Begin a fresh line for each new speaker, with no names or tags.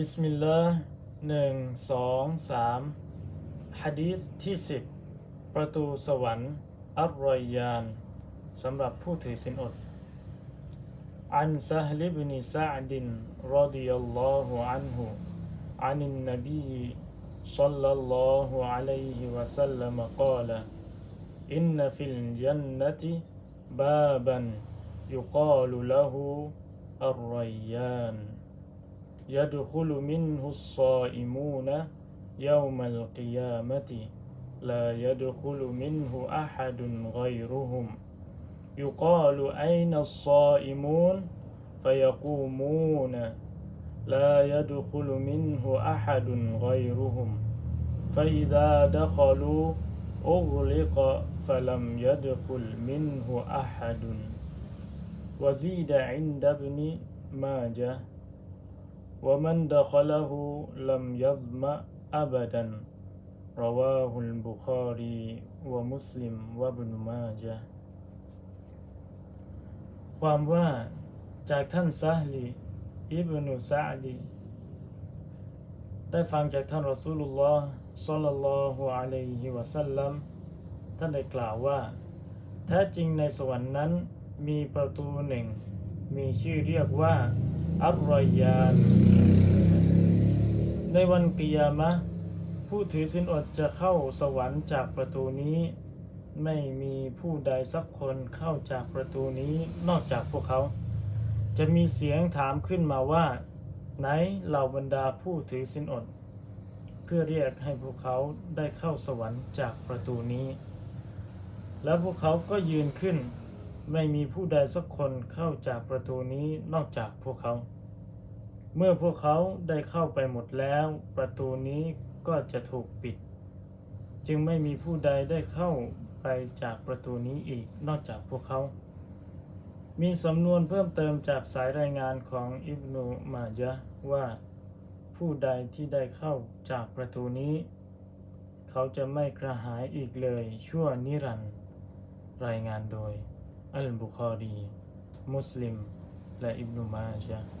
บิสมิลลาห์หนึ่งสองสามฮะดีษที่สิบประตูสวรรค์อัรรอยยานสำหรับผู้ถือสินอด عن سهل بن سعد رضي الله عنه عن النبي صلى الله عليه وسلم قال إن في الجنة بابا يقال له الريان يدخل منه الصائمون يوم القيامة. لا يدخل منه أحد غيرهم. يقال أين الصائمون؟ فيقومون. لا يدخل منه أحد غيرهم. فإذا دخلوا أغلق فلم يدخل منه أحد. وزيد عند ابن ماجه. ومن دخله لم يظمأ أبدا رواه البخاري ومسلم وابن ماجه ความว่าจากท่านซาฮลีอิบนุซาดีได้ฟังจากท่านรอซูลุลลอฮ์ซัลลัลลอฮุอะลัยฮิวะสัลลัมท่านได้กล่าวว่า แท้จริงในสวรรค์นั้นมีประตูหนึ่ง มีชื่อเรียกว่า อัรรอยานในวันกิยามะ ผู้ถือสินอดจะเข้าสวรรค์จากประตูนี้ ไม่มีผู้ใดสักคนเข้าจากประตูนี้นอกจากพวกเขา จะมีเสียงถามขึ้นมาว่า ไหนเหล่าบรรดาผู้ถือสินอด เพื่อเรียกให้พวกเขาได้เข้าสวรรค์จากประตูนี้ แล้วพวกเขาก็ยืนขึ้น ไม่มีผู้ใดสักคนเข้าจากประตูนี้นอกจากพวกเขา เมื่อพวกเขาได้เข้าไปหมดแล้ว ประตูนี้ก็จะถูกปิด จึงไม่มีผู้ใดได้เข้าไปจากประตูนี้อีกนอกจากพวกเขา มีสำนวนเพิ่มเติมจากสายรายงานของอิบนุมายะว่า ผู้ใดที่ได้เข้าจากประตูนี้ เขาจะไม่กระหายอีกเลยชั่วนิรันดร์รายงานโดย البخاري مسلم لابن ماجه.